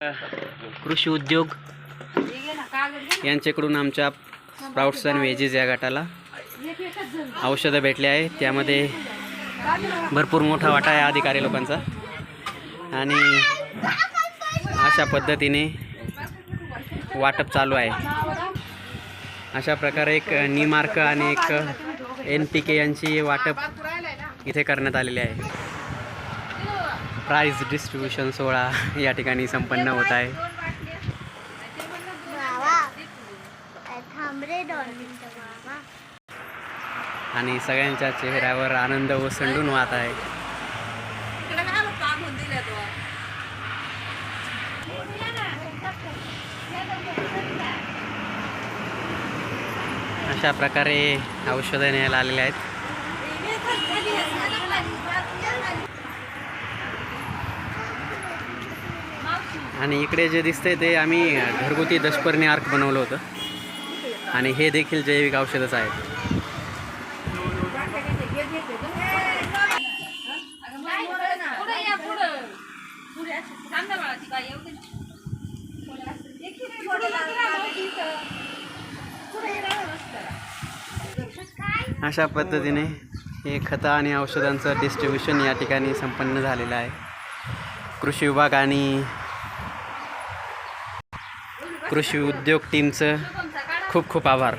कृषी उद्योग यांच्याकडून आमच्या स्प्राउट्स अँड व्हेजेस या गटाला औषधं भेटले आहे. त्यामध्ये भरपूर मोठा वाटा आहे अधिकारी लोकांचा. आणि अशा पद्धतीने वाटप चालू आहे. अशा प्रकारे एक निमार्क आणि एक एन पी के यांची वाटप इथे करण्यात आलेली आहे. प्राईज डिस्ट्रीब्युशन सोहळा या ठिकाणी संपन्न होत आहे. आणि सगळ्यांच्या चेहऱ्यावर आनंद ओसंडून वाहत आहे. अशा प्रकारे औषधं न्यायला आलेले आहेत. आणि इकडे जे दिसतंय ते आम्ही घरगुती दशपर्णी आर्क बनवलं होतं. आणि हे देखील जैविक औषधच आहेत अशा पद्धतीने हे खतं आणि औषधांचं डिस्ट्रीब्युशन या ठिकाणी संपन्न झालेलं आहे. कृषी विभाग आणि कृषी उद्योग टीमचं खूप खूप आभार.